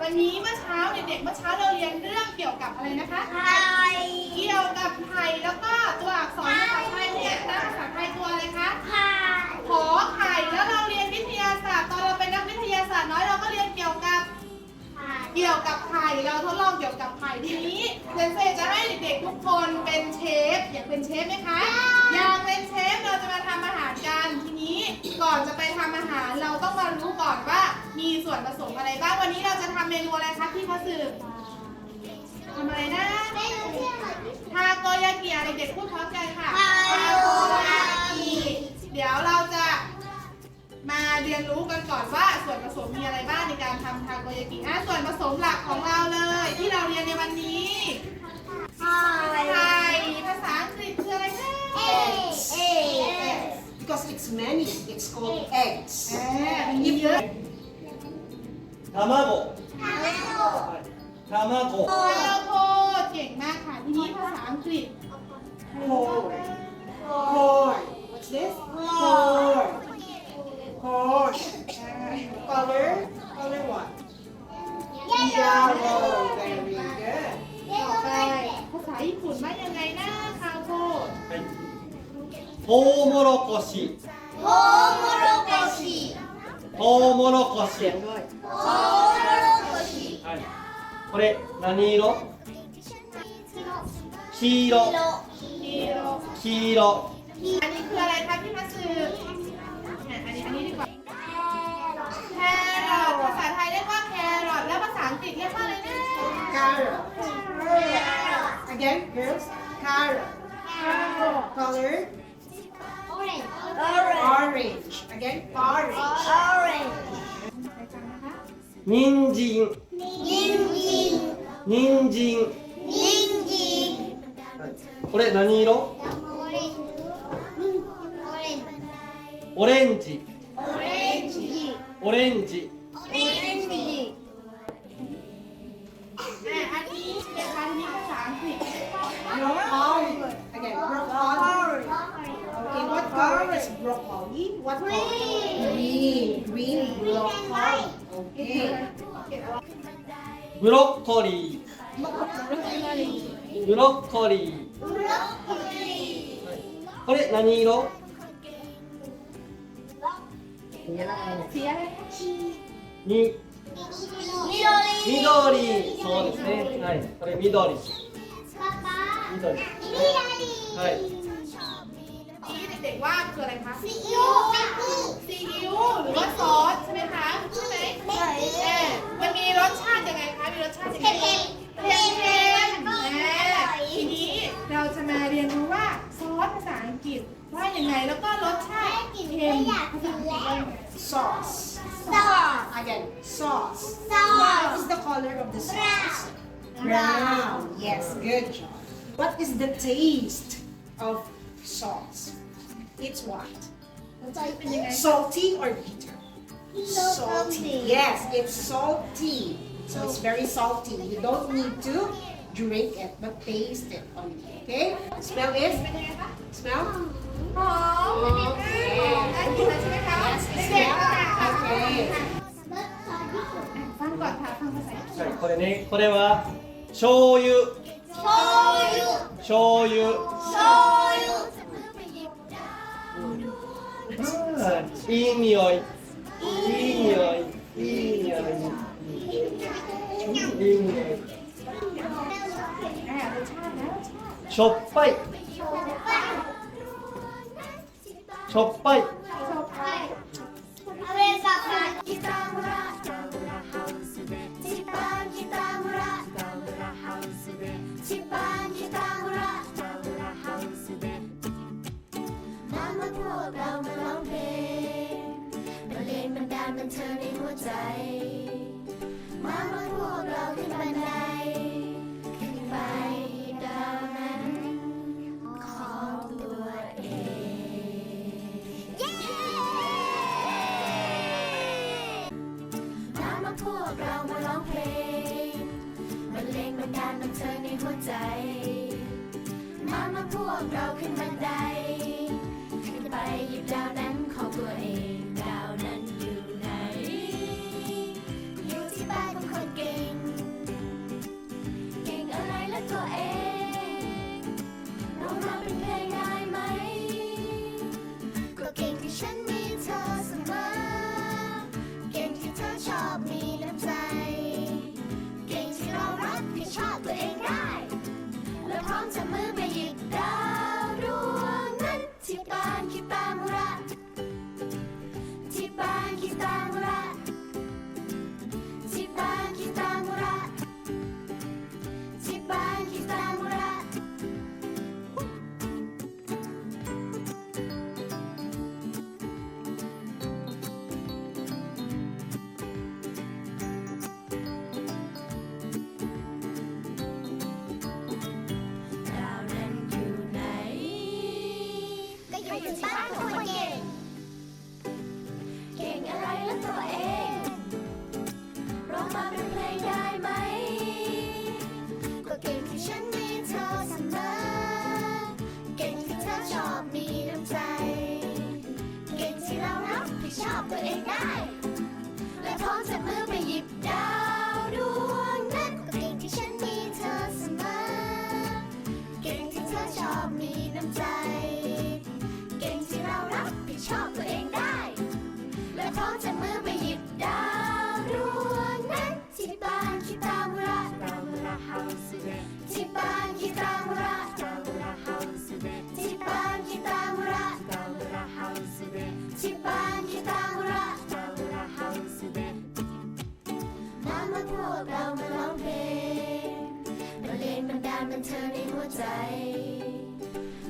วันนี้เมื่อเช้าเด็กๆเมื่อเช้าเราเรียนเรื่องเกี่ยวกับอะไรนะคะเกี่ยวกับไข่แล้วก็ตัวอักษรภาษาไทยเนี่ยนะภาษาไทยตัวอะไรคะขอไข่แล้วเราเรียนวิทยาศาสตร์ตอนเราเป็นนักวิทยาศาสตร์น้อยเราก็เรียนเกี่ยวกับเกี่ยวกับไข่เราทดลองเกี่ยวกับไข่ทีนี้เซนเซจะให้เด็กๆทุกคนเป็นเชฟอยากเป็นเชฟไหมคะอยากเป็นเชฟเราจะมาทำอาหารกันทีนี้ก่อนจะไปทำอาหารเราต้องมารู้ก่อนว่ามี ส่วนผสมอะไรบ้าง วันนี้เราจะทำเมนูอะไรคะพี่คะสืบทำอะไรนะทาโกยากิอะไรเด็กๆพูดพร้อมกันค่ะทาโกยากิเดี๋ยวเราจะมาเรียนรู้กันก่อนว่าส่วนผสมมีอะไรบ้างในการทำทาโกยากิอะส่วนผสมหลักของเราเลย ที่เราเรียนในวันนี้ไข่ภาษาอังกฤษคืออะไรนะ Because it's many, it's called eggs. เออมีเยอะ 卵はい卵 โอโคเก่งมากค่ะ ทีนี้ภาษาอังกฤษ Corn. Corn. What's this? Corn. Corn. Color? Color what? Yellow. Very good. ต่อไป ภาษาญี่ปุ่นว่ายังไงนะคาโค はいトウモロコシ トウモロコシはいこれ何色黄色 ฮีโร่ 黄色 อันนี้คืออะไรคะพี่มาสืบเนี่ยอันนี้อันนี้ดีกว่า แครอทภาษาไทยเรียกว่าแครอทแล้วภาษาอังกฤษเรียกว่าอะไรนะ Carrot. Again, girls. Carrot. Color? Orange. Again, orange. ไปฟังนะคะ 人参人参これ何色オレンジオレンジ อ่ะอันนี้เป็นอันนี้ภาษาอังกฤษ Broccoli. Again, broccoli. color is broccoli. What color? Green. Green broccoli. Okay. ブロッコリー。ブロッコリー。ブロッコリー。これ何色？に緑。そうですね。はい。これ緑。緑。はい。 กๆว่าคืออะไรคะซีอิ๊วหรือว่าซอสใช่ไหมคะใช่ไหมเออมันมีรสชาติยังไงคะมีรสชาติยังไงเผ็ดเผ็ดทีนี้เราจะมาเรียนรู้ว่าซอสภาษาอังกฤษว่ายังไงแล้วก็รสชาติเค็มภาษาอังกฤษว่ายังไง Sauce. Again, sauce. What is the color of the sauce? Brown. Yes, good job. What is the taste of sauce? It's what? เป็นยังไง Salty or bitter? Salty. Yes, it's salty. So it's very salty. You don't need to drink it, but taste it only. Okay? Smell is? เป็นยังไงคะ Smell? หอมน่ากินเลยใช่ไหมคะ Yes, เด็กๆค่ะ Okay. ฟังก่อนค่ะฟังภาษาอังกฤษ はいこれねこれは醤油醤油はいいい İniyor. İniyor. İniyor. İniyor. Çoppay. Çoppay. Çoppay. ธอในหัวใจ มามาพวกเราขึ้นบันได หัวใจ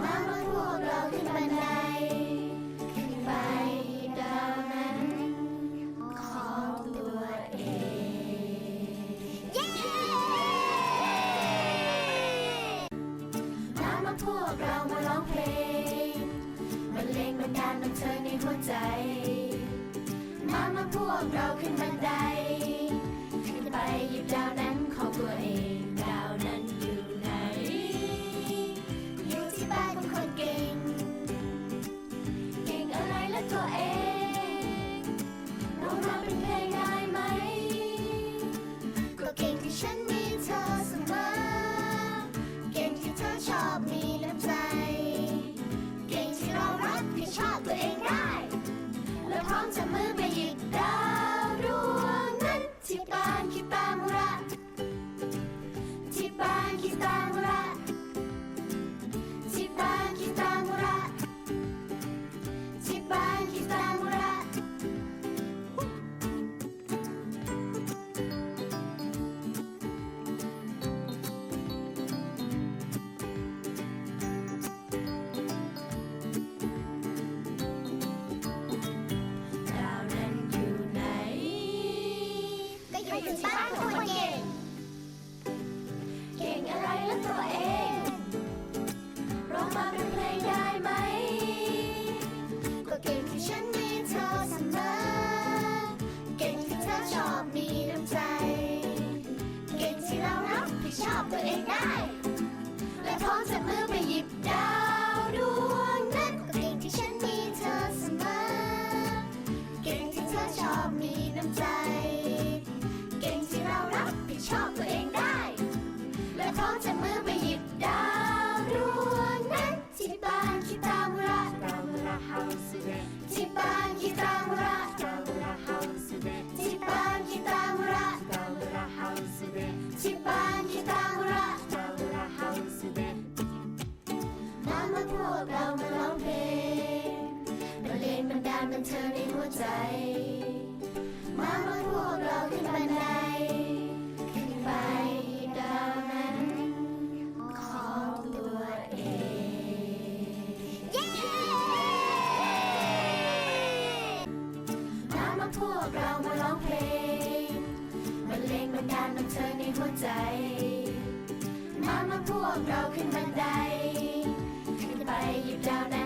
มาเมื่พวกเราขึ้นบันได ขึ้นไปดาวนั้นของตัวเอง เย้มาเมื่พวกเรามาร้องเพลงมันเลงบันดาลบันเทิงในหัวใจ มามื่พวกเราขึ้นบันได ขึ้นไปหยิบดาว Tas. ว่าพวกเรามาร้องเพลงบรรเลงบรรดาลบันเทิงในหัวใจ มาว่าพวกเราขึ้นบันไดขึ้นไปดาวนั้นของตัวเอง เย้ มามาพวกเรามาร้องเพลงบรรเลงบรรดาลบันเทิงในหัวใจ มามาพวกเราขึ้นบันได Why you down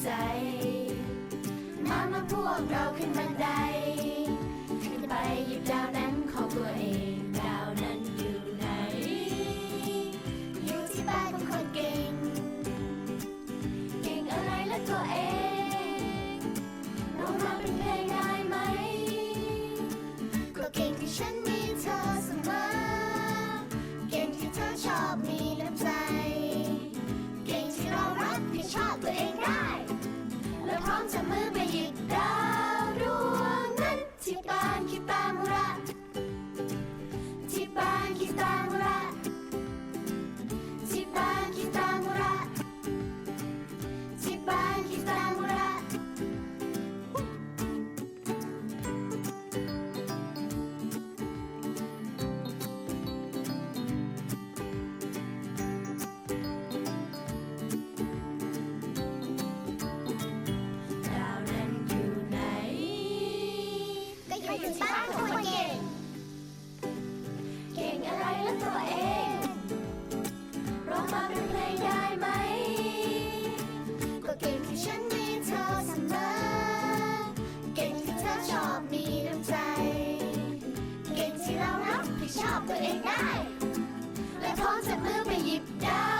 ใจ มามาพวกเราขึ้นบันได ได้ และพร้อมจับมือไปหยิบได้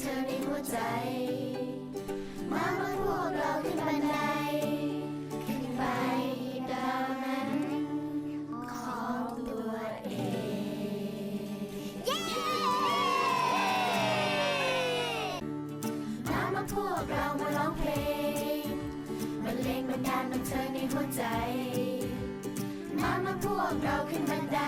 เธอในหัวใจ มามาพวกเราขึ้นบันได ขึ้นไปดาวนั้นของตัวเอง เย้ มามาพวกเรามาร้องเพลงมันเลงบันดาลบันเธอในหัวใจ มามาพวกเราขึ้นบันได